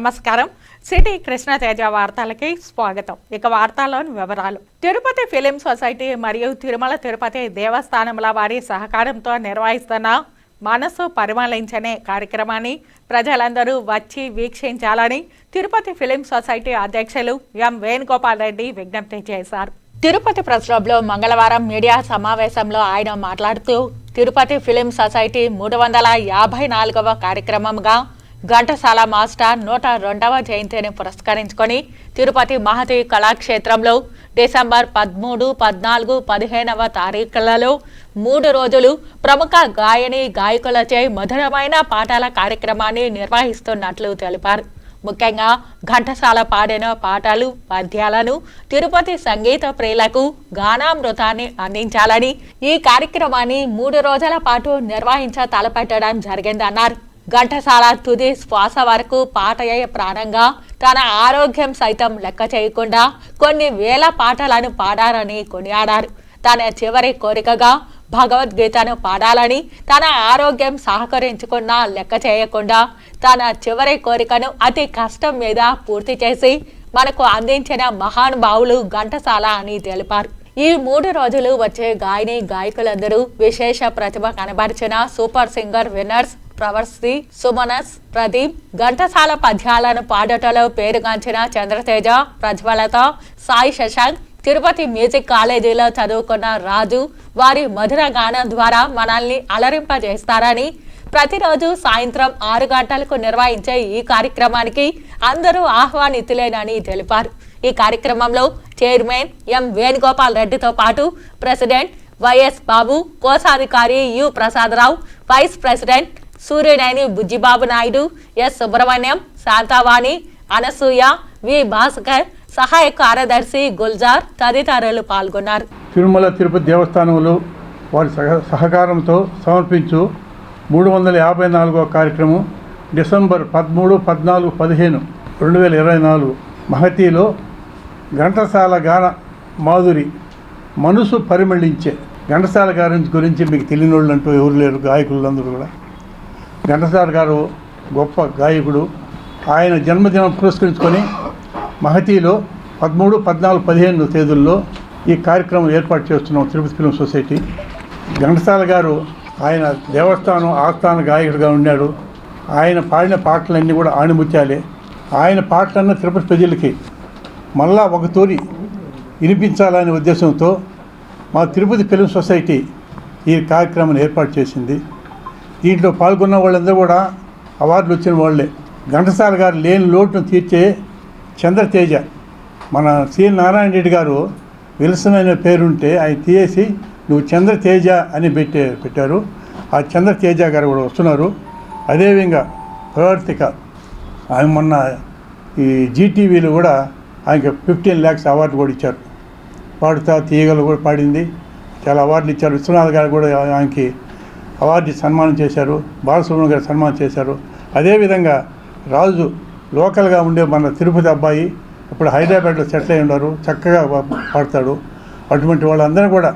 నమస్కారం. సిటీ కృష్ణ తేజ వార్తలకి స్వాగతం. ఇక వార్తల్లోని వివరాలు. తిరుపతి ఫిలిం సొసైటీ మరియు తిరుమల తిరుపతి దేవస్థానముల వారి సహకారంతో నిర్వహిస్తున్న మనసు పరిమళించనే కార్యక్రమాన్ని ప్రజలందరూ వచ్చి వీక్షించాలని తిరుపతి ఫిలిం సొసైటీ అధ్యక్షులు ఎం వేణుగోపాల్ రెడ్డి విజ్ఞప్తి చేశారు. తిరుపతి ప్రెస్ క్లబ్లో మంగళవారం మీడియా సమావేశంలో ఆయన మాట్లాడుతూ తిరుపతి ఫిలిం సొసైటీ మూడు వందల యాభై నాలుగవ కార్యక్రమంగా ఘంటసాల మాస్టర్ నూట రెండవ జయంతిని పురస్కరించుకొని తిరుపతి మహతి కళాక్షేత్రంలో డిసెంబర్ పదమూడు పద్నాలుగు పదిహేనవ తారీఖులలో మూడు రోజులు ప్రముఖ గాయని గాయకులచే మధురమైన పాటల కార్యక్రమాన్ని నిర్వహిస్తున్నట్లు తెలిపారు. ముఖ్యంగా ఘంటసాల పాడిన పాటలు పద్యాలను తిరుపతి సంగీత ప్రియులకు గానామృతాన్ని అందించాలని ఈ కార్యక్రమాన్ని మూడు రోజుల పాటు నిర్వహించ తలపెట్టడం జరిగిందన్నారు. ఘంటసాల తుది శ్వాస వరకు పాటయ్య ప్రాణంగా తన ఆరోగ్యం సైతం లెక్క చేయకుండా కొన్ని వేల పాటలను పాడారని కొనియాడారు. తన చివరి కోరికగా భగవద్గీతను పాడాలని తన ఆరోగ్యం సహకరించుకున్నా లెక్క చేయకుండా తన చివరి కోరికను అతి కష్టం మీద పూర్తి చేసి మనకు అందించిన మహానుభావులు ఘంటసాల అని తెలిపారు. ఈ మూడు రోజులు వచ్చే గాయని గాయకులందరూ విశేష ప్రతిభ కనబరిచిన సూపర్ సింగర్ విన్నర్స్ ప్రవర్శి సుమనస్ ప్రదీప్ ఘంటసాల పద్యాలను పాడటలో పేరుగాంచిన చంద్రతేజ ప్రజ్వలత సాయి శశాంక్ తిరుపతి మ్యూజిక్ కాలేజీలో చదువుకున్న రాజు వారి మధుర గానం ద్వారా మనల్ని అలరింపజేస్తారని ప్రతిరోజు సాయంత్రం ఆరు గంటలకు నిర్వహించే ఈ కార్యక్రమానికి అందరూ ఆహ్వానితులేనని తెలిపారు. ఈ కార్యక్రమంలో చైర్మన్ ఎం వేణుగోపాల్ రెడ్డితో పాటు ప్రెసిడెంట్ వైఎస్ బాబు కోశాధికారి U Prasadarao vice president Suryaneni Bujjibabu Naidu S. Subrahmanyam Shantavani Anasuya V. Bhaskar సహాయ కార్యదర్శి గుల్జార్ తదితరులు పాల్గొన్నారు. తిరుమల తిరుపతి దేవస్థానంలో వారి సహ సహకారంతో సమర్పించు మూడు వందల యాభై నాలుగో కార్యక్రమం డిసెంబర్ పదమూడు పద్నాలుగు పదిహేను రెండు వేల ఇరవై నాలుగు మహతీలో ఘంటసాల గాన మాధురి మనసు పరిమళించే. ఘంటసాల గారి గురించి మీకు తెలియని వాళ్ళు అంటూ ఎవరు లేరు గాయకులందరూ కూడా. ఘంటసాల గారు గొప్ప గాయకుడు. ఆయన జన్మదినం పురస్కరించుకొని మహతీలో పదమూడు పద్నాలుగు పదిహేను తేదీల్లో ఈ కార్యక్రమం ఏర్పాటు చేస్తున్నాం తిరుపతి ఫిల్మ్ సొసైటీ. ఘంటసాల గారు ఆయన దేవస్థానం ఆస్థాన గాయకుడిగా ఉన్నాడు. ఆయన పాడిన పాటలన్నీ కూడా ఆణిముత్యాలే. ఆయన పాటలన్న తిరుపతి ప్రజలకి మళ్ళా ఒక తూరి వినిపించాలనే ఉద్దేశంతో మా తిరుపతి ఫిల్మ్ సొసైటీ ఈ కార్యక్రమాన్ని ఏర్పాటు చేసింది. దీంట్లో పాల్గొన్న వాళ్ళందరూ కూడా అవార్డులు వచ్చిన వాళ్ళే. ఘంటసాల గారు లేని లోటును తీర్చే చంద్రతేజ. మన సి. నారాయణ రెడ్డి గారు విల్సన్ అనే పేరుంటే ఆయన తీసేసి నువ్వు చంద్రతేజ అని పెట్టే పెట్టారు. ఆ చంద్రతేజ గారు కూడా వస్తున్నారు. అదేవిధంగా ప్రవర్తిక ఆయన మొన్న ఈ జీటీవీలో కూడా ఆయనకి ఫిఫ్టీన్ ల్యాక్స్ అవార్డు కూడా ఇచ్చారు. పాడుతా తీయగలు కూడా పాడింది. చాలా అవార్డులు ఇచ్చారు. విశ్వనాథ్ గారు కూడా ఆయనకి అవార్డు సన్మానం చేశారు బాలసుబ్రహ్మణ్యం గారు సన్మానం చేశారు. అదేవిధంగా రాజు లోకల్గా ఉండే మన తిరుపతి అబ్బాయి ఇప్పుడు హైదరాబాద్లో సెటిల్ అయి ఉన్నారు చక్కగా పాడతాడు. అటువంటి వాళ్ళందరూ కూడా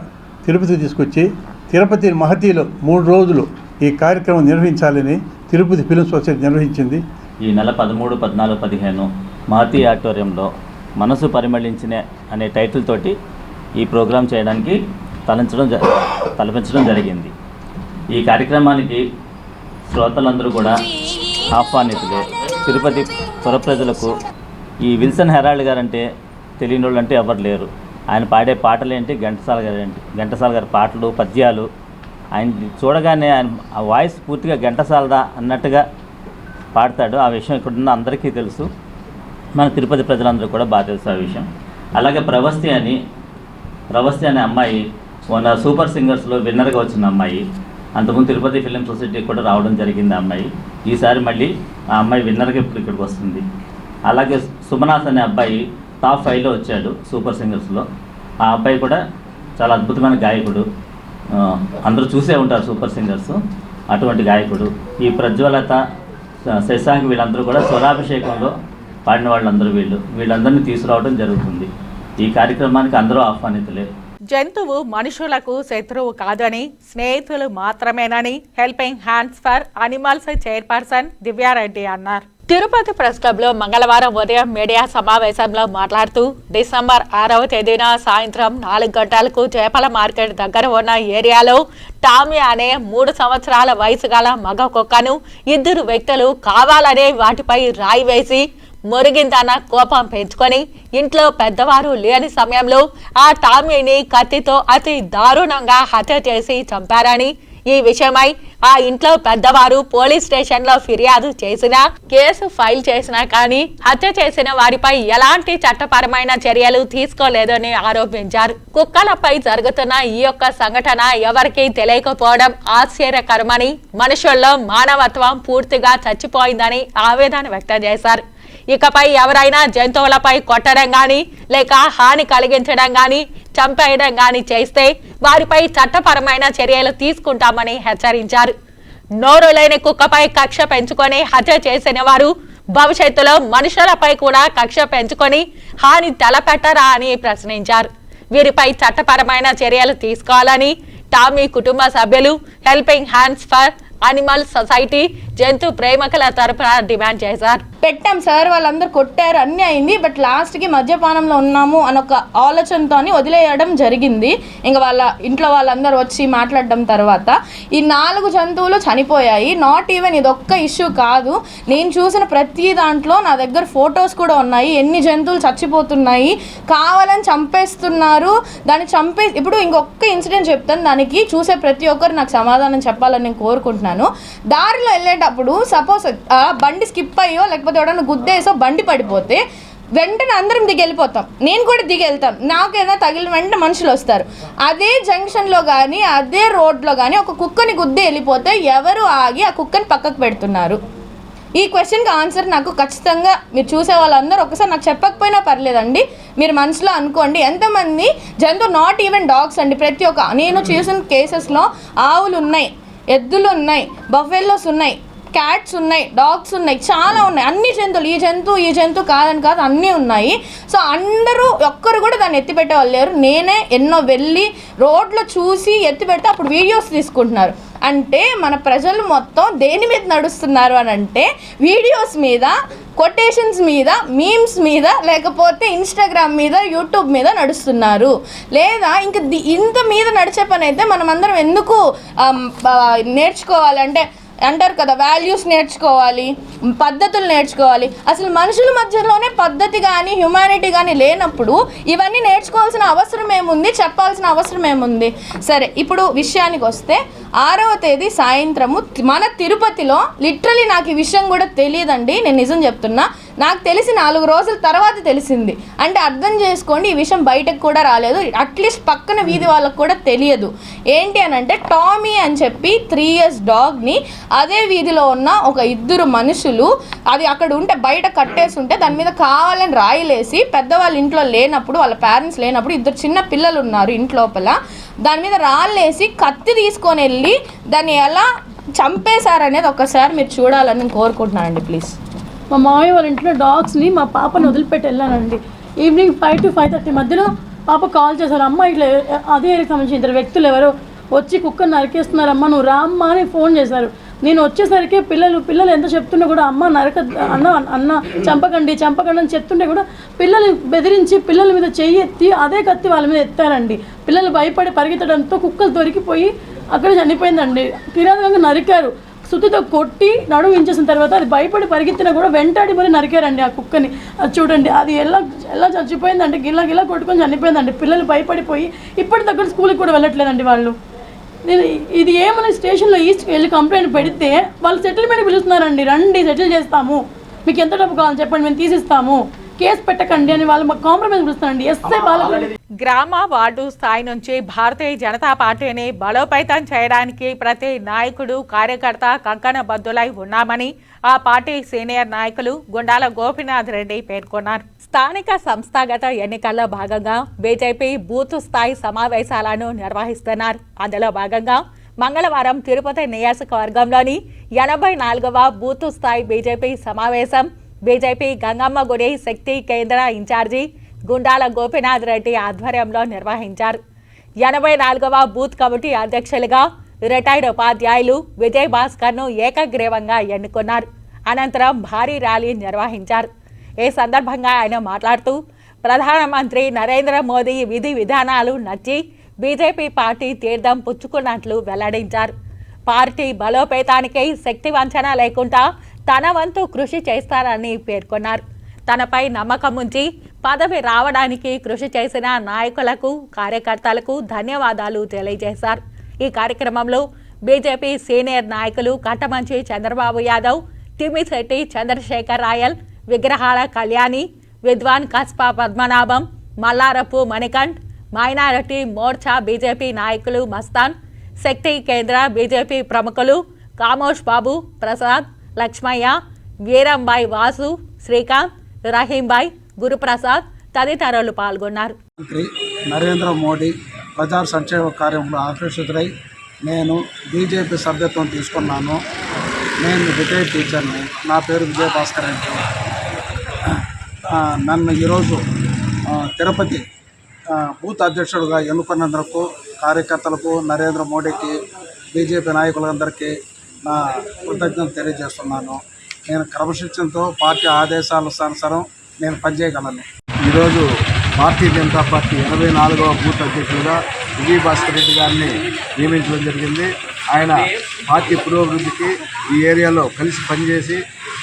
తిరుపతి తీసుకొచ్చి తిరుపతి మహతీలో మూడు రోజులు ఈ కార్యక్రమం నిర్వహించాలని తిరుపతి ఫిలిం సొసైటీ నిర్వహించింది. ఈ నెల పదమూడు పద్నాలుగు పదిహేను మహతీ ఆడిటోరియంలో మనసు పరిమళించిన అనే టైటిల్ తోటి ఈ ప్రోగ్రాం చేయడానికి తలంచడం జ తలపించడం జరిగింది. ఈ కార్యక్రమానికి శ్రోతలందరూ కూడా ఆహ్వానితులు. తిరుపతి పుర ప్రజలకు ఈ విల్సన్ హెరాల్డ్ గారు అంటే తెలియని వాళ్ళు అంటే ఎవరు లేరు. ఆయన పాడే పాటలు ఏంటి ఘంటసాల గారు ఏంటి ఘంటసాల గారి పాటలు పద్యాలు ఆయన చూడగానే ఆయన ఆ వాయిస్ పూర్తిగా ఘంటసాలదా అన్నట్టుగా పాడతాడు. ఆ విషయం ఇక్కడున్న అందరికీ తెలుసు. మన తిరుపతి ప్రజలందరూ కూడా బాగా తెలుసు ఆ విషయం. అలాగే ప్రవస్తి అని ప్రవస్తి అనే అమ్మాయి మొన్న సూపర్ సింగర్స్లో విన్నర్గా వచ్చిన అమ్మాయి అంతకుముందు తిరుపతి ఫిలిం సొసైటీకి కూడా రావడం జరిగింది ఆ అమ్మాయి. ఈసారి మళ్ళీ ఆ అమ్మాయి విన్నర్గా ఇప్పుడు ఇక్కడికి వస్తుంది. అలాగే సుమనాథ్ అనే అబ్బాయి టాప్ ఫైవ్లో వచ్చాడు సూపర్ సింగర్స్లో. ఆ అబ్బాయి కూడా చాలా అద్భుతమైన గాయకుడు. అందరూ చూసే ఉంటారు సూపర్ సింగర్స్. అటువంటి గాయకుడు. ఈ ప్రజ్వలత శశాంక్ వీళ్ళందరూ కూడా స్వరాభిషేకంలో పాడిన వాళ్ళందరూ వీళ్ళు. వీళ్ళందరినీ తీసుకురావడం జరుగుతుంది. ఈ కార్యక్రమానికి అందరూ ఆహ్వానితులే. జంతువు మనుషులకు శత్రువు కాదని స్నేహితులు మాత్రమేనని helping hands for animals chairperson Divya Reddy అన్నారు. తిరుపతి ప్రెస్ క్లబ్లో మంగళవారం ఉదయం మీడియా సమావేశంలో మాట్లాడుతూ డిసెంబర్ ఆరవ తేదీన సాయంత్రం నాలుగు గంటలకు చేపల మార్కెట్ దగ్గర ఉన్న ఏరియాలో టామీ అనే మూడు సంవత్సరాల వయసు గల మగ కుక్కను ఇద్దరు వ్యక్తులు కావాలనే వాటిపై రాయి వేసి మురిగిందన్న కోపం పెంచుకొని ఇంట్లో పెద్దవారు లేని సమయంలో ఆ టామీని కత్తితో అతి దారుణంగా హత్య చేసి చంపారని ఈ విషయమై ఆ ఇంట్లో పెద్దవారు పోలీస్ స్టేషన్లో ఫిర్యాదు చేసినా కేసు ఫైల్ చేసినా కానీ హత్య చేసిన వారిపై ఎలాంటి చట్టపరమైన చర్యలు తీసుకోలేదని ఆరోపించారు. కుక్కలపై జరుగుతున్న ఈ యొక్క సంఘటన ఎవరికీ తెలియకపోవడం ఆశ్చర్యకరమని మనుషుల్లో మానవత్వం పూర్తిగా చచ్చిపోయిందని ఆవేదన వ్యక్తం చేశారు. ఇకపై ఎవరైనా జంతువులపై కొట్టడం కానీ లేక హాని కలిగించడం కానీ చంపేయడం కానీ చేస్తే వారిపై చట్టపరమైన చర్యలు తీసుకుంటామని హెచ్చరించారు. నోరు లేని కుక్కపై కక్ష పెంచుకొని హత్య చేసిన వారు భవిష్యత్తులో మనుషులపై కూడా కక్ష పెంచుకొని హాని తలపెట్టరా అని ప్రశ్నించారు. వీరిపై చట్టపరమైన చర్యలు తీసుకోవాలని టామీ కుటుంబ సభ్యులు helping hands for animal society జంతు ప్రేమకుల తరఫున డిమాండ్ చేశారు. పెట్టాం సార్ వాళ్ళందరూ కొట్టారు అన్నీ అయింది బట్ లాస్ట్కి మద్యపానంలో ఉన్నాము అని ఒక ఆలోచనతో వదిలేయడం జరిగింది. ఇంకా వాళ్ళ ఇంట్లో వాళ్ళందరూ వచ్చి మాట్లాడడం తర్వాత ఈ నాలుగు జంతువులు చనిపోయాయి. నాట్ ఈవెన్ ఇది ఒక్క ఇష్యూ కాదు. నేను చూసిన ప్రతి దాంట్లో నా దగ్గర ఫొటోస్ కూడా ఉన్నాయి. ఎన్ని జంతువులు చచ్చిపోతున్నాయి కావాలని చంపేస్తున్నారు. దాన్ని చంపే ఇప్పుడు ఇంకొక ఇన్సిడెంట్ చెప్తాను. దానికి చూసే ప్రతి ఒక్కరు నాకు సమాధానం చెప్పాలని నేను కోరుకుంటున్నాను. దారిలో వెళ్ళేటప్పుడు సపోజ్ బండి స్కిప్ అయ్యో లేకపోతే ఎవడన్నా గుద్దేసో బండి పడిపోతే వెంటనే అందరం దిగి వెళ్ళిపోతాం. నేను కూడా దిగి వెళ్తాం. నాకు ఏదైనా తగిలిన వెంటనే మనుషులు వస్తారు. అదే జంక్షన్లో కానీ అదే రోడ్లో కానీ ఒక కుక్కని గుద్ది వెళ్ళిపోతే ఎవరు ఆగి ఆ కుక్కని పక్కకు పెడుతున్నారు? ఈ క్వశ్చన్కి ఆన్సర్ నాకు ఖచ్చితంగా మీరు చూసే వాళ్ళందరూ ఒకసారి నాకు చెప్పకపోయినా పర్లేదండి. మీరు మనసులో అనుకోండి. ఎంతమంది జంతువు నాట్ ఈవెన్ డాగ్స్ అండి. ప్రతి ఒక్క నేను చూసిన కేసెస్లో ఆవులు ఉన్నాయి. ఎద్దులు ఉన్నాయి బఫెల్లోస్ ఉన్నాయి క్యాట్స్ ఉన్నాయి డాగ్స్ ఉన్నాయి చాలా ఉన్నాయి. అన్ని జంతువులు ఈ జంతువు ఈ జంతువు కాదని కాదు అన్నీ ఉన్నాయి. సో అందరూ ఒక్కరు కూడా దాన్ని ఎత్తిపెట్టే వాళ్ళు లేరు. నేనే ఎన్నో వెళ్ళి రోడ్లో చూసి ఎత్తి పెడితే అప్పుడు వీడియోస్ తీసుకుంటున్నారు. అంటే మన ప్రజలు మొత్తం దేని మీద నడుస్తున్నారు అని అంటే వీడియోస్ మీద కొటేషన్స్ మీద మీమ్స్ మీద లేకపోతే ఇన్స్టాగ్రామ్ మీద యూట్యూబ్ మీద నడుస్తున్నారు. లేదా ఇంక ఇంత మీద నడిచే పని అయితే మనమందరం ఎందుకు నేర్చుకోవాలంటే అంటారు కదా వాల్యూస్ నేర్చుకోవాలి పద్ధతులు నేర్చుకోవాలి. అసలు మనుషుల మధ్యలోనే పద్ధతి కానీ హ్యుమానిటీ కానీ లేనప్పుడు ఇవన్నీ నేర్చుకోవాల్సిన అవసరం ఏముంది చెప్పాల్సిన అవసరం ఏముంది? సరే ఇప్పుడు విషయానికి వస్తే ఆరవ తేదీ సాయంత్రము మన తిరుపతిలో లిటరలీ నాకు ఈ విషయం కూడా తెలియదండి నేను నిజం చెప్తున్నా. నాకు తెలిసి నాలుగు రోజుల తర్వాత తెలిసింది. అంటే అర్థం చేసుకోండి ఈ విషయం బయటకు కూడా రాలేదు. అట్లీస్ట్ పక్కన వీధి వాళ్ళకు కూడా తెలియదు. ఏంటి అని అంటే టామీ అని చెప్పి త్రీ ఇయర్స్ డాగ్ని అదే వీధిలో ఉన్న ఒక ఇద్దరు మనుషులు అది అక్కడ ఉంటే బయట కట్టేసి ఉంటే దాని మీద కావాలని రాయిలేసి పెద్దవాళ్ళ ఇంట్లో లేనప్పుడు వాళ్ళ పేరెంట్స్ లేనప్పుడు ఇద్దరు చిన్న పిల్లలు ఉన్నారు ఇంట్లోపల దాని మీద రాళ్ళేసి కత్తి తీసుకొని వెళ్ళి దాన్ని ఎలా చంపేశారనేది ఒకసారి మీరు చూడాలని నేను కోరుకుంటున్నానండి ప్లీజ్ మా మామయ్య వాళ్ళ ఇంట్లో డాగ్స్ని మా పాపను వదిలిపెట్టి వెళ్ళానండి. Evening five to five thirty మధ్యలో పాప కాల్ చేశారు అమ్మ ఇట్లా అదే ఏరియాకి సంబంధించిన ఇద్దరు వ్యక్తులు ఎవరో? వచ్చి కుక్కను నరికేస్తున్నారమ్మా నువ్వు రామ్మా అని ఫోన్ చేశారు. నేను వచ్చేసరికి పిల్లలు పిల్లలు ఎంత చెప్తున్నా కూడా అమ్మ నరక అన్న అన్న చంపకండి చంపకండి అని చెప్తుంటే కూడా పిల్లలు బెదిరించి పిల్లల మీద చెయ్యి ఎత్తి అదే కత్తి వాళ్ళ మీద ఎత్తారండి. పిల్లలు భయపడి పరిగెత్తడంతో కుక్కలు దొరికిపోయి అక్కడ చనిపోయిందండి. కిరాతకంగా నరికారు. సుత్తితో కొట్టి నడుము ఇంచేసిన తర్వాత అది భయపడి పరిగెత్తినా కూడా వెంటాడి మరి నరికారండి ఆ కుక్కని. అది చూడండి అది ఎలా ఎలా చచ్చిపోయిందంటే గిల్లా గిల్లా కొట్టుకొని చనిపోయిందండి. పిల్లలు భయపడిపోయి ఇప్పటి దగ్గర స్కూల్కి కూడా వెళ్ళట్లేదండి వాళ్ళు. నేను ఇది ఏమని స్టేషన్లో ఈస్ట్ వెళ్ళి కంప్లైంట్ పెడితే వాళ్ళు సెటిల్మెంట్ పిలుస్తున్నారండి రండి సెటిల్ చేస్తాము. మీకు ఎంత డబ్బు కావాలని చెప్పండి మేము తీసిస్తాము. కేసు పెట్టకండి అని వాళ్ళు మాకు కాంప్రమైజ్ పిలుస్తున్నారండి ఎస్ఐ బాలకృష్ణ. గ్రామ వార్డు స్థాయి నుంచి భారతీయ జనతా పార్టీని బలోపేతం చేయడానికి ప్రతి నాయకుడు కార్యకర్త కంకణ బద్దులై ఉన్నామని ఆ పార్టీ సీనియర్ నాయకులు గుండాల గోపినాథ్ రెడ్డి పేర్కొన్నారు. స్థానిక సంస్థాగత ఎన్నికల్లో భాగంగా బీజేపీ బూత్ స్థాయి సమావేశాలను నిర్వహిస్తున్నారు. అందులో భాగంగా మంగళవారం తిరుపతి నియోజకవర్గంలోని ఎనభై నాలుగవ బూత్ స్థాయి బీజేపీ సమావేశం బీజేపీ గంగమ్మ గుడి శక్తి కేంద్ర ఇన్ఛార్జి గుండాల గోపినాథ్ రెడ్డి ఆధ్వర్యంలో నిర్వహించారు. ఎనభై నాలుగవ బూత్ కమిటీ అధ్యక్షులుగా రిటైర్డ్ ఉపాధ్యాయులు విజయ్ భాస్కర్ను ఏకగ్రీవంగా ఎన్నుకున్నారు. అనంతరం భారీ ర్యాలీ నిర్వహించారు. ఈ సందర్భంగా ఆయన మాట్లాడుతూ ప్రధానమంత్రి నరేంద్ర మోదీ విధి విధానాలు నచ్చి బీజేపీ పార్టీ తీర్థం పుచ్చుకున్నట్లు వెల్లడించారు. పార్టీ బలోపేతానికి శక్తి వంచన లేకుండా తన వంతు కృషి చేస్తారని పేర్కొన్నారు. తనపై నమ్మకం ఉంచి పదవి రావడానికి కృషి చేసిన నాయకులకు కార్యకర్తలకు ధన్యవాదాలు తెలియజేశారు. ఈ కార్యక్రమంలో బీజేపీ సీనియర్ నాయకులు కట్టమంచి చంద్రబాబు యాదవ్ తిమ్మిశెట్టి చంద్రశేఖర్ రాయల్ విగ్రహాల కళ్యాణి విద్వాన్ కస్పా పద్మనాభం మల్లారపు మణికంఠ్ మైనారిటీ మోర్చా బీజేపీ నాయకులు మస్తాన్ శక్తి కేంద్ర బీజేపీ ప్రముఖులు కామోష్ బాబు ప్రసాద్ లక్ష్మయ్య వీరంబాయ్ వాసు శ్రీకాంత్ రహీంబాయ్ గురుప్రసాద్ తదితరులు పాల్గొన్నారు. మంత్రి నరేంద్ర మోడీ ప్రజా సంక్షేమ కార్యంలో ఆకర్షితులై నేను బీజేపీ సభ్యత్వం తీసుకున్నాను. నేను రిటైర్డ్ టీచర్ని. నా పేరు విజయభాస్కర్ రెడ్డి ఆ, నన్ను ఈరోజు తిరుపతి బూత్ అధ్యక్షుడుగా ఎన్నుకున్నందుకు కార్యకర్తలకు నరేంద్ర మోడీకి బీజేపీ నాయకులందరికీ నా కృతజ్ఞత తెలియజేస్తున్నాను. నేను క్రమశిక్షణతో పార్టీ ఆదేశాల అనుసారం నేను పనిచేయగలను. ఈరోజు భారతీయ జనతా పార్టీ ఎనభై నాలుగవ బూత్ అధ్యక్షులుగా విజయ్ భాస్కర్ రెడ్డి గారిని నియమించడం జరిగింది. ఆయన పార్టీ పురోభివృద్ధికి ఈ ఏరియాలో కలిసి పనిచేసి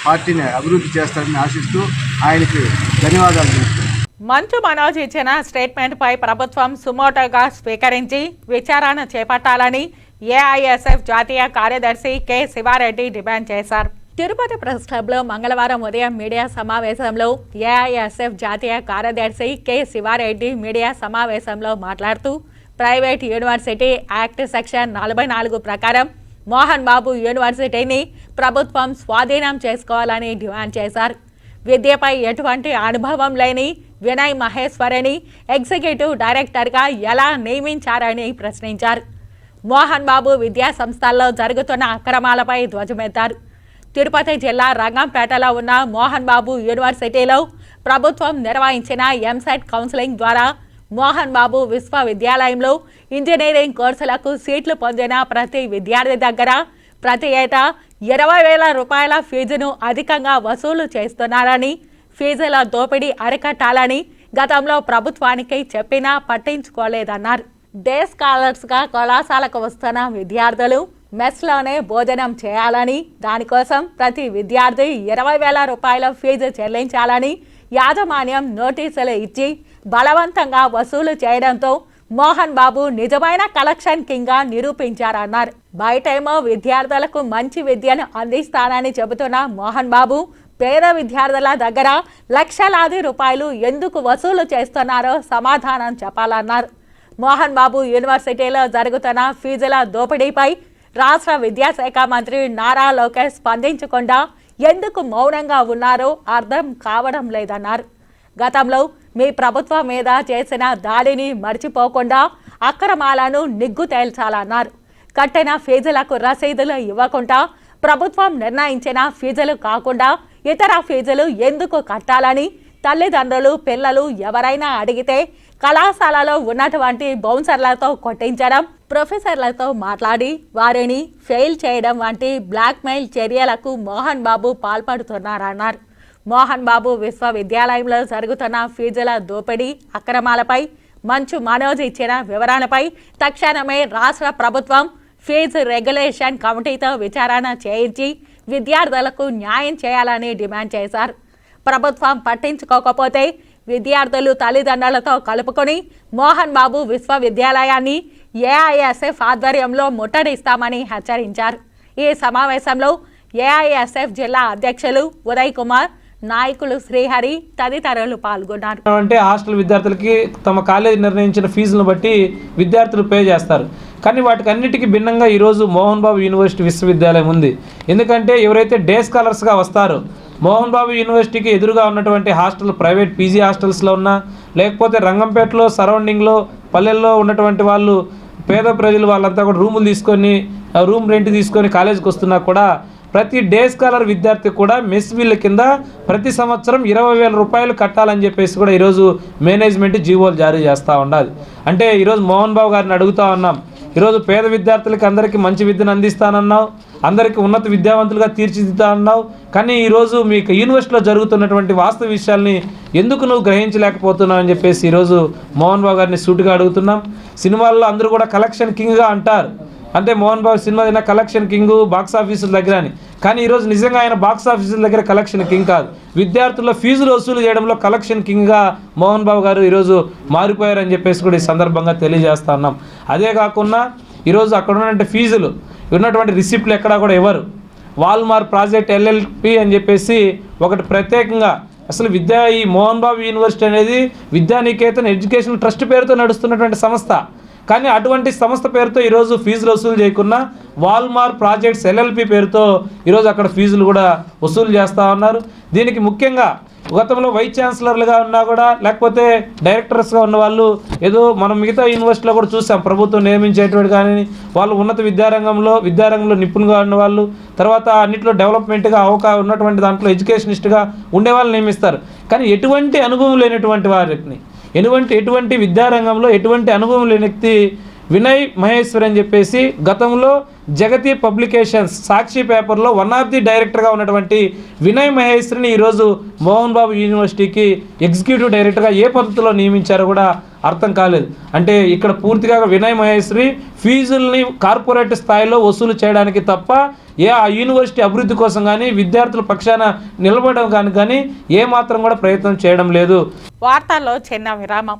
పార్టీని అభివృద్ధి చేస్తారని ఆశిస్తూ ఆయనకి ధన్యవాదాలు తెలుపుతున్నాను. మంచు మనోజ్ ఇచ్చిన స్టేట్మెంట్ పై ప్రభుత్వం సుమోటోగా స్వీకరించి విచారణ చేపట్టాలని ఏఐఎస్ఎఫ్ జాతీయ కార్యదర్శి కె శివారెడ్డి డిమాండ్ చేశారు. తిరుపతి ప్రెస్ క్లబ్లో మంగళవారం ఉదయం మీడియా సమావేశంలో ఏఐఎస్ఎఫ్ జాతీయ కార్యదర్శి కె శివారెడ్డి మీడియా సమావేశంలో మాట్లాడుతూ ప్రైవేట్ యూనివర్సిటీ యాక్ట్ సెక్షన్ నలభై నాలుగు ప్రకారం మోహన్ బాబు యూనివర్సిటీని ప్రభుత్వం స్వాధీనం చేసుకోవాలని డిమాండ్ చేశారు. విద్యపై ఎటువంటి అనుభవం లేని వినయ్ మహేశ్వరిని ఎగ్జిక్యూటివ్ డైరెక్టర్గా ఎలా నియమించారని ప్రశ్నించారు. మోహన్ బాబు విద్యా సంస్థల్లో జరుగుతున్న అక్రమాలపై ధ్వజమెత్తారు. తిరుపతి జిల్లా రంగంపేటలో ఉన్న మోహన్ బాబు యూనివర్సిటీలో ప్రభుత్వం నిర్వహించిన ఎంసెట్ కౌన్సిలింగ్ ద్వారా మోహన్ బాబు విశ్వవిద్యాలయంలో ఇంజనీరింగ్ కోర్సులకు సీట్లు పొందిన ప్రతి విద్యార్థి దగ్గర ప్రతి ఏటా ఇరవై వేల రూపాయల ఫీజును అధికంగా వసూలు చేస్తున్నారని ఫీజుల దోపిడీ అరికట్టాలని గతంలో ప్రభుత్వానికి చెప్పినా పట్టించుకోలేదన్నారు. డే స్కాలర్స్గా కళాశాలకు వస్తున్న విద్యార్థులు మెస్లోనే భోజనం చేయాలని దానికోసం ప్రతి విద్యార్థి ఇరవై వేల రూపాయల ఫీజు చెల్లించాలని యాజమాన్యం నోటీసులు ఇచ్చి బలవంతంగా వసూలు చేయడంతో మోహన్ బాబు నిజమైన కలెక్షన్ కింగ్గా నిరూపించారన్నారు. బయటేమో విద్యార్థులకు మంచి విద్యను అందిస్తానని చెబుతున్న మోహన్ బాబు పేద విద్యార్థుల దగ్గర లక్షలాది రూపాయలు ఎందుకు వసూలు చేస్తున్నారో సమాధానం చెప్పాలన్నారు. మోహన్ బాబు యూనివర్సిటీలో జరుగుతున్న ఫీజుల దోపిడీపై రాష్ట్ర విద్యాశాఖ మంత్రి నారా లోకేష్ స్పందించకుండా ఎందుకు మౌనంగా ఉన్నారో అర్థం కావడం లేదన్నారు. గతంలో మీ ప్రభుత్వం మీద చేసిన దాడిని మర్చిపోకుండా అక్రమాలను నిగ్గు తేల్చాలన్నారు. కట్టిన ఫీజులకు రసీదులు ఇవ్వకుండా ప్రభుత్వం నిర్ణయించిన ఫీజులు కాకుండా ఇతర ఫీజులు ఎందుకు కట్టాలని తల్లిదండ్రులు పిల్లలు ఎవరైనా అడిగితే కళాశాలలో ఉన్నటువంటి బౌన్సర్లతో కొట్టించడం ప్రొఫెసర్లతో మాట్లాడి వారిని ఫెయిల్ చేయడం వంటి బ్లాక్మెయిల్ చర్యలకు మోహన్ బాబు పాల్పడుతున్నారన్నారు. మోహన్ బాబు విశ్వవిద్యాలయంలో జరుగుతున్న ఫీజుల దోపిడీ అక్రమాలపై మంచు మనోజ్ ఇచ్చిన వివరాలపై తక్షణమే రాష్ట్ర ప్రభుత్వం ఫీజు రెగ్యులేషన్ కమిటీతో విచారణ చేయించి విద్యార్థులకు న్యాయం చేయాలని డిమాండ్ చేశారు. ప్రభుత్వం పట్టించుకోకపోతే విద్యార్థులు తల్లిదండ్రులతో కలుపుకొని మోహన్ బాబు విశ్వవిద్యాలయాన్ని ఏఐఎస్ఎఫ్ ఆధ్వర్యంలో ముట్టడిస్తామని హెచ్చరించారు. ఈ సమావేశంలో ఏఐఎస్ఎఫ్ జిల్లా అధ్యక్షులు ఉదయ్ కుమార్ నాయకులు శ్రీహరి తదితరులు పాల్గొన్నారు. అంటే హాస్టల్ విద్యార్థులకి తమ కాలేజీ నిర్ణయించిన ఫీజులను బట్టి విద్యార్థులు పే చేస్తారు. కానీ వాటికి అన్నిటికీ భిన్నంగా ఈరోజు మోహన్ బాబు యూనివర్సిటీ విశ్వవిద్యాలయం ఉంది. ఎందుకంటే ఎవరైతే డే స్కాలర్స్గా వస్తారో మోహన్ బాబు యూనివర్సిటీకి ఎదురుగా ఉన్నటువంటి హాస్టల్ ప్రైవేట్ పీజీ హాస్టల్స్లో ఉన్నా లేకపోతే రంగంపేటలో సరౌండింగ్లో పల్లెల్లో ఉన్నటువంటి వాళ్ళు పేద ప్రజలు వాళ్ళంతా కూడా రూములు తీసుకొని రూమ్ రెంట్ తీసుకొని కాలేజీకి వస్తున్నా కూడా ప్రతి డే స్కాలర్ విద్యార్థి కూడా మెస్ బిల్ కింద ప్రతి సంవత్సరం ఇరవై వేల రూపాయలు కట్టాలని చెప్పేసి కూడా ఈరోజు మేనేజ్మెంట్ జీవోలు జారీ చేస్తూ ఉండాలి. అంటే ఈరోజు మోహన్ బాబు గారిని అడుగుతా ఉన్నాం ఈరోజు పేద విద్యార్థులకి అందరికీ మంచి విద్యను అందిస్తానన్నావు అందరికీ ఉన్నత విద్యావంతులుగా తీర్చిదిద్దా అన్నావు. కానీ ఈరోజు మీకు యూనివర్సిటీలో జరుగుతున్నటువంటి వాస్తవ విషయాల్ని ఎందుకు నువ్వు గ్రహించలేకపోతున్నావు అని చెప్పేసి ఈరోజు మోహన్ బాబు గారిని సూటుగా అడుగుతున్నాం. సినిమాల్లో అందరూ కూడా కలెక్షన్ కింగ్గా అంటారు. అంటే మోహన్ బాబు సినిమా అయినా కలెక్షన్ కింగ్ బాక్స్ ఆఫీసుల దగ్గర అని. కానీ ఈరోజు నిజంగా ఆయన బాక్స్ ఆఫీసుల దగ్గర కలెక్షన్ కింగ్ కాదు. విద్యార్థుల్లో ఫీజులు వసూలు చేయడంలో కలెక్షన్ కింగ్గా మోహన్ బాబు గారు ఈరోజు మారిపోయారని చెప్పేసి కూడా ఈ సందర్భంగా తెలియజేస్తా ఉన్నాం. అదే కాకుండా ఈరోజు అక్కడ ఉన్నటువంటి ఫీజులు ఉన్నటువంటి రిసిప్ట్లు ఎక్కడా కూడా ఇవ్వరు. వాల్మార్ ప్రాజెక్ట్ ఎల్ఎల్పి అని చెప్పేసి ఒకటి ప్రత్యేకంగా అసలు విద్యా ఈ మోహన్ బాబు యూనివర్సిటీ అనేది విద్యానికేతన్ ఎడ్యుకేషన్ ట్రస్ట్ పేరుతో నడుస్తున్నటువంటి సంస్థ. కానీ అటువంటి సంస్థ పేరుతో ఈరోజు ఫీజులు వసూలు చేయకుండా వాల్మార్ ప్రాజెక్ట్స్ ఎల్ఎల్పి పేరుతో ఈరోజు అక్కడ ఫీజులు కూడా వసూలు చేస్తూ ఉన్నారు. దీనికి ముఖ్యంగా గతంలో వైస్ ఛాన్సలర్లుగా ఉన్నా కూడా లేకపోతే డైరెక్టర్స్గా ఉన్న వాళ్ళు ఏదో మనం మిగతా యూనివర్సిటీలో కూడా చూసాం ప్రభుత్వం నియమించేటువంటి కానీ వాళ్ళు ఉన్నత విద్యారంగంలో విద్యారంగంలో నిపుణులుగా ఉన్న వాళ్ళు తర్వాత అన్నింటిలో డెవలప్మెంట్గా అవకా ఉన్నటువంటి దాంట్లో ఎడ్యుకేషనిస్ట్గా ఉండే వాళ్ళని నియమిస్తారు. కానీ ఎటువంటి అనుభవం లేనటువంటి వారిని ఎటువంటి ఎటువంటి విద్యారంగంలో ఎటువంటి అనుభవం లేని వ్యక్తి వినయ్ మహేశ్వర్ అని చెప్పేసి గతంలో జగతి పబ్లికేషన్స్ సాక్షి పేపర్లో వన్ ఆఫ్ ది డైరెక్టర్గా ఉన్నటువంటి వినయ్ మహేశ్వరిని ఈరోజు మోహన్ బాబు యూనివర్సిటీకి ఎగ్జిక్యూటివ్ డైరెక్టర్గా ఏ పద్ధతిలో నియమించారో కూడా అర్థం కాలేదు. అంటే ఇక్కడ పూర్తిగా వినయ్ మహేశ్వరి ఫీజుల్ని కార్పొరేట్ స్థాయిలో వసూలు చేయడానికి తప్ప ఏ ఆ యూనివర్సిటీ అభివృద్ధి కోసం కానీ విద్యార్థుల పక్షాన నిలబడడం కానీ కానీ ఏమాత్రం కూడా ప్రయత్నం చేయడం లేదు. వార్తల్లో చిన్న విరామం.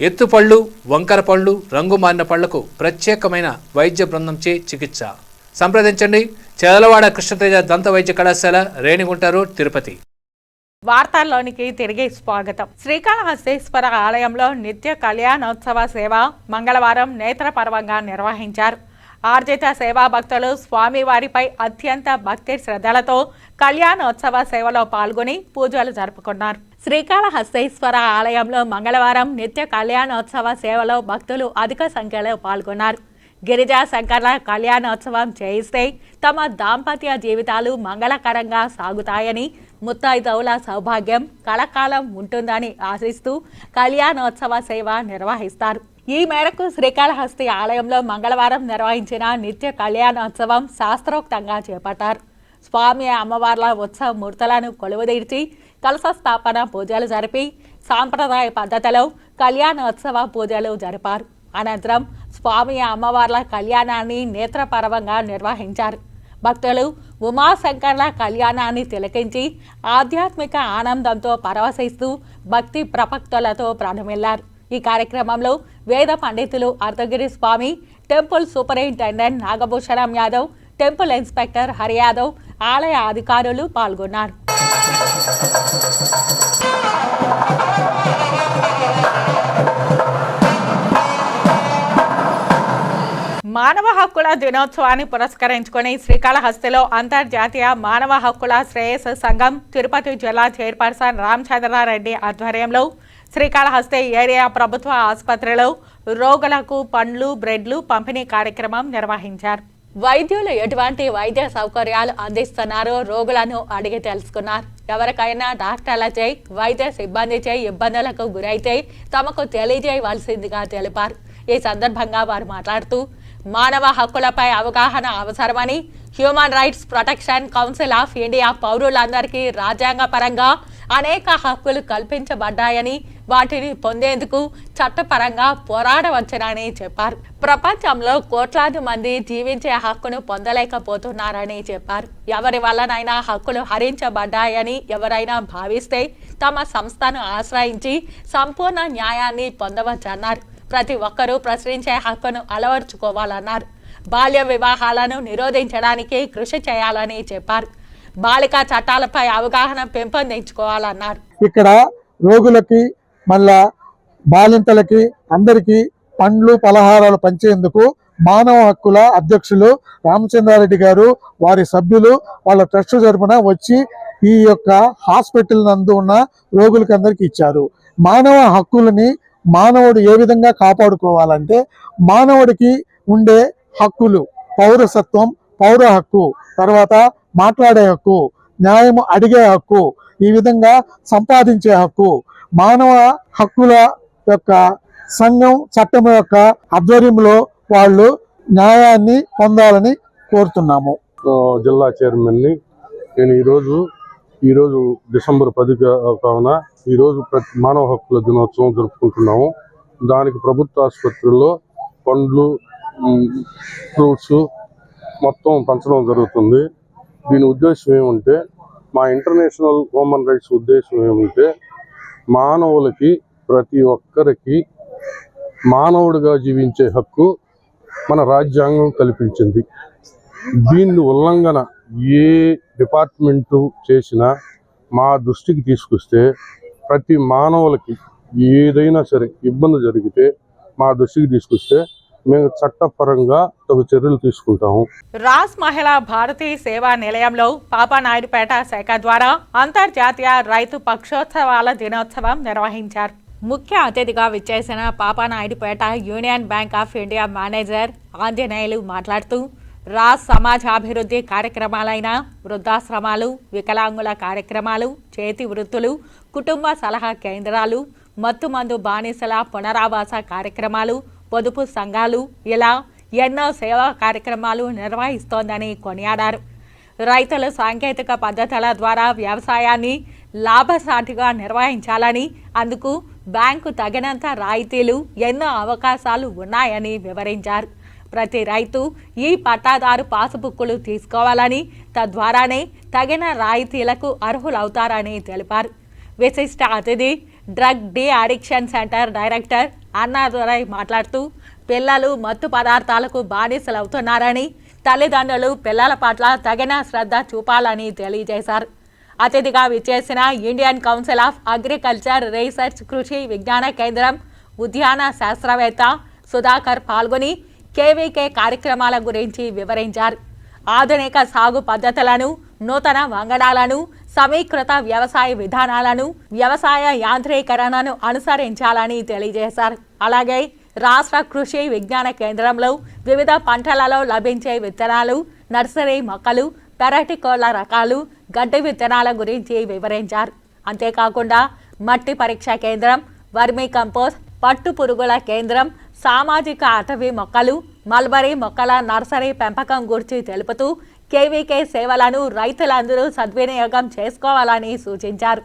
ఎత్తుపళ్ళు వంకర పళ్ళు రంగు మారిన పళ్ళకు ప్రత్యేకమైన వైద్య బృందంచే చికిత్స. సంప్రదించండి. చెదలవాడ కృష్ణతేజ దంత వైద్య కళాశాల రేణిగుంట రోడ్ తిరుపతి. వార్తల్లోనికి తిరిగి స్వాగతం. శ్రీకాళహస్తీశ్వర ఆలయంలో నిత్య కళ్యాణోత్సవ సేవ మంగళవారం నేత్రపర్వంగా నిర్వహించారు. ఆర్జిత సేవా భక్తులు స్వామివారిపై అత్యంత భక్తి శ్రద్ధలతో కళ్యాణోత్సవ సేవలో పాల్గొని పూజలు జరుపుకున్నారు. శ్రీకాళహస్తేశ్వర ఆలయంలో మంగళవారం నిత్య కళ్యాణోత్సవ సేవలో భక్తులు అధిక సంఖ్యలో పాల్గొన్నారు. గిరిజా శంకర్ల కళ్యాణోత్సవం చేయిస్తే తమ దాంపత్య జీవితాలు మంగళకరంగా సాగుతాయని ముత్తైదవుల సౌభాగ్యం కలకాలం ఉంటుందని ఆశిస్తూ కళ్యాణోత్సవ సేవ నిర్వహిస్తారు. ఈ మేరకు శ్రీకాళహస్తి ఆలయంలో మంగళవారం నిర్వహించిన నిత్య కళ్యాణోత్సవం శాస్త్రోక్తంగా చేపట్టారు. స్వామి అమ్మవార్ల ఉత్సవ మూర్తులను కొలువుదీర్చి కలశ స్థాపన పూజలు జరిపి సాంప్రదాయ పద్ధతిలో కళ్యాణోత్సవ పూజలు జరిపారు. అనంతరం స్వామి అమ్మవార్ల కళ్యాణాన్ని నేత్రపరవంగా నిర్వహించారు. భక్తులు ఉమాశంకర్ల కళ్యాణాన్ని తిలకించి ఆధ్యాత్మిక ఆనందంతో పరవశిస్తూ భక్తి ప్రపక్తులతో ప్రాణమిల్లారు ఈ కార్యక్రమంలో వేద పండితులు Ardhagiri Swami temple superintendent Nagabhushanam Yadav temple inspector Hari Yadav ఆలయ అధికారులు పాల్గొన్నారు. మానవ హక్కుల దినోత్సవాన్ని పురస్కరించుకొని శ్రీకాళహస్తిలో అంతర్జాతీయ మానవ హక్కుల శ్రేయస్ సంఘం తిరుపతి జిల్లా చైర్పర్సన్ రామచంద్రారెడ్డి ఆధ్వర్యంలో శ్రీకాళహస్తి ఏరియా ప్రభుత్వ ఆసుపత్రిలో రోగులకు పండ్లు బ్రెడ్లు పంపిణీ కార్యక్రమం నిర్వహించారు. వైద్యులు ఎటువంటి వైద్య సౌకర్యాలు అందిస్తున్నారో రోగులను అడిగి తెలుసుకున్నారు. ఎవరికైనా డాక్టర్లచే వైద్య సిబ్బందిచే ఇబ్బందులకు గురైతే తమకు తెలియజేయవలసిందిగా తెలిపారు. ఈ సందర్భంగా వారు మాట్లాడుతూ మానవ హక్కులపై అవగాహన అవసరమని human rights protection council of India పౌరులందరికీ రాజ్యాంగపరంగా అనేక హక్కులు కల్పించబడ్డాయని వాటిని పొందేందుకు చట్టపరంగా పోరాడవచ్చునని చెప్పారు. ప్రపంచంలో కోట్లాది మంది జీవించే హక్కును పొందలేకపోతున్నారని చెప్పారు. ఎవరి వల్లనైనా హక్కులు హరించబడ్డాయని ఎవరైనా భావిస్తే తమ సంస్థను ఆశ్రయించి సంపూర్ణ న్యాయాన్ని పొందవచ్చన్నారు. ప్రతి ఒక్కరూ ప్రశ్నించే హక్కును అలవర్చుకోవాలన్నారు. బాల్య వివాహాలను నిరోధించడానికి కృషి చేయాలని చెప్పారు. బాలికా చట్టాలపై అవగాహన పెంపొందించుకోవాలన్నారు. ఇక్కడ రోగులకి మళ్ళా బాలింతలకి అందరికీ పండ్లు పలహారాలు పంచేందుకు మానవ హక్కుల అధ్యక్షులు రామచంద్రారెడ్డి గారు వారి సభ్యులు వాళ్ళ ట్రస్ట్ తరపున వచ్చి ఈ యొక్క హాస్పిటల్ నందు ఉన్న రోగులకి అందరికీ ఇచ్చారు. మానవ హక్కులని మానవుడు ఏ విధంగా కాపాడుకోవాలంటే మానవుడికి ఉండే హక్కులు పౌరసత్వం పౌర హక్కు తర్వాత మాట్లాడే హక్కు న్యాయం అడిగే హక్కు ఈ విధంగా సంపాదించే హక్కు మానవ హక్కుల యొక్క సంఘం చట్టం యొక్క ఆధ్వర్యంలో వాళ్ళు న్యాయాన్ని పొందాలని కోరుతున్నాము. జిల్లా చైర్మన్ని నేను ఈరోజు ఈరోజు డిసెంబర్ పది కావున ఈరోజు ప్రతి మానవ హక్కుల దినోత్సవం జరుపుకుంటున్నాము. దానికి ప్రభుత్వ ఆసుపత్రుల్లో పండ్లు ఫ్రూట్స్ మొత్తం పంచడం జరుగుతుంది. దీని ఉద్దేశం ఏముంటే మా ఇంటర్నేషనల్ హ్యూమన్ రైట్స్ ఉద్దేశం ఏమంటే మానవులకి ప్రతి ఒక్కరికి మానవుడిగా జీవించే హక్కు మన రాజ్యాంగం కల్పించింది. దీన్ని ఉల్లంఘన ఏ డిపార్ట్మెంటు చేసినా మా దృష్టికి తీసుకొస్తే ప్రతి మానవులకి ఏదైనా సరే ఇబ్బంది జరిగితే మా దృష్టికి తీసుకొస్తే మేము చట్టపరంగా తగు చర్యలు తీసుకుంటాము. రాస్ మహిళా భారతీయ సేవా నిలయంలో పాపానాయుడుపేట శాఖ ద్వారా అంతర్జాతీయ రైతు పక్షోత్సవాల దినోత్సవం నిర్వహించారు. ముఖ్య అతిథిగా విచ్చేసిన Papanaidupeta union bank of India manager Anjaneyulu మాట్లాడుతూ రాస్ సమాజాభివృద్ధి కార్యక్రమాలైన వృద్ధాశ్రమాలు వికలాంగుల కార్యక్రమాలు చేతి వృత్తులు కుటుంబ సలహా కేంద్రాలు మత్తుమందు బానిసల పునరావాస కార్యక్రమాలు పొదుపు సంఘాలు ఇలా ఎన్నో సేవా కార్యక్రమాలు నిర్వహిస్తోందని కొనియాడారు. రైతులు సాంకేతిక పద్ధతుల ద్వారా వ్యవసాయాన్ని లాభసాటిగా నిర్వహించాలని అందుకు బ్యాంకు తగినంత రాయితీలు ఎన్నో అవకాశాలు ఉన్నాయని వివరించారు. ప్రతి రైతు ఈ పట్టాదారు పాసుబుక్కులు తీసుకోవాలని తద్వారానే తగిన రాయితీలకు అర్హులవుతారని తెలిపారు. విశిష్ట అతిథి drug de addiction centre director Annadurai మాట్లాడుతూ పిల్లలు మత్తు పదార్థాలకు బానిసలవుతున్నారని తల్లిదండ్రులు పిల్లల పట్ల తగిన శ్రద్ధ చూపాలని తెలియజేశారు. అతిథిగా విచ్చేసిన Indian council of agriculture research Krishi Vigyan Kendra ఉద్యాన శాస్త్రవేత్త సుధాకర్ పాల్గొని కేవీకే కార్యక్రమాల గురించి వివరించారు. ఆధునిక సాగు పద్ధతులను నూతన వంగడాలను సమీకృత వ్యవసాయ విధానాలను వ్యవసాయ యాంత్రీకరణను అనుసరించాలని తెలియజేశారు. అలాగే రాష్ట్ర కృషి విజ్ఞాన కేంద్రంలో వివిధ పంటలలో లభించే విత్తనాలు నర్సరీ మొక్కలు పెరటి కోళ్ళ రకాలు గడ్డి విత్తనాల గురించి వివరించారు. అంతేకాకుండా మట్టి పరీక్ష కేంద్రం వర్మీ కంపోస్ట్ పట్టు పురుగుల కేంద్రం సామాజిక అటవీ మొక్కలు మల్బరీ మొక్కల నర్సరీ పెంపకం గురించి తెలుపుతూ కేవీకే సేవలను రైతులందరూ సద్వినియోగం చేసుకోవాలని సూచించారు.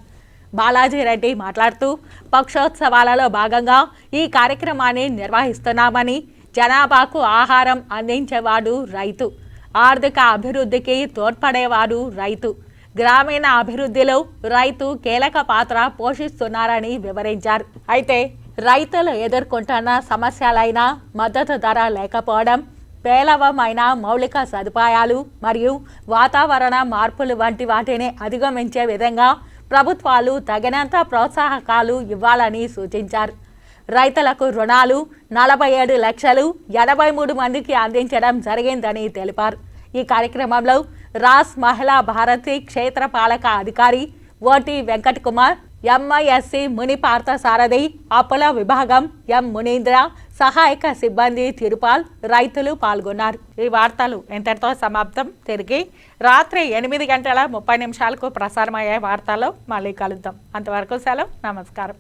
బాలాజీ రెడ్డి మాట్లాడుతూ పక్షోత్సవాలలో భాగంగా ఈ కార్యక్రమాన్ని నిర్వహిస్తున్నామని జనాభాకు ఆహారం అందించేవాడు రైతు. ఆర్థిక అభివృద్ధికి తోడ్పడేవాడు రైతు. గ్రామీణ అభివృద్ధిలో రైతు కీలక పాత్ర పోషిస్తున్నారని వివరించారు. అయితే రైతులు ఎదుర్కొంటున్న సమస్యలైన మద్దతు ధర లేకపోవడం పేలవమైన మౌలిక సదుపాయాలు మరియు వాతావరణ మార్పులు వంటి వాటిని అధిగమించే విధంగా ప్రభుత్వాలు తగినంత ప్రోత్సాహకాలు ఇవ్వాలని సూచించారు. రైతులకు రుణాలు నలభై ఏడు లక్షలు ఎనభై మూడు మందికి అందించడం జరిగిందని తెలిపారు. ఈ కార్యక్రమంలో రాస్ మహిళా భారతి క్షేత్రపాలక అధికారి ఓటి వెంకట్ కుమార్ ఎంఐఎస్సి ముని పార్థసారథి అప్పుల విభాగం ఎం మునీంద్ర సహాయక సిబ్బంది తిరుపాల్ రైతులు పాల్గొన్నారు. ఈ వార్తలు ఇంతటితో సమాప్తం. తిరిగి రాత్రి ఎనిమిది గంటల ముప్పై నిమిషాలకు ప్రసారమయ్యే వార్తల్లో మళ్ళీ కలుద్దాం. అంతవరకు సెలవు నమస్కారం.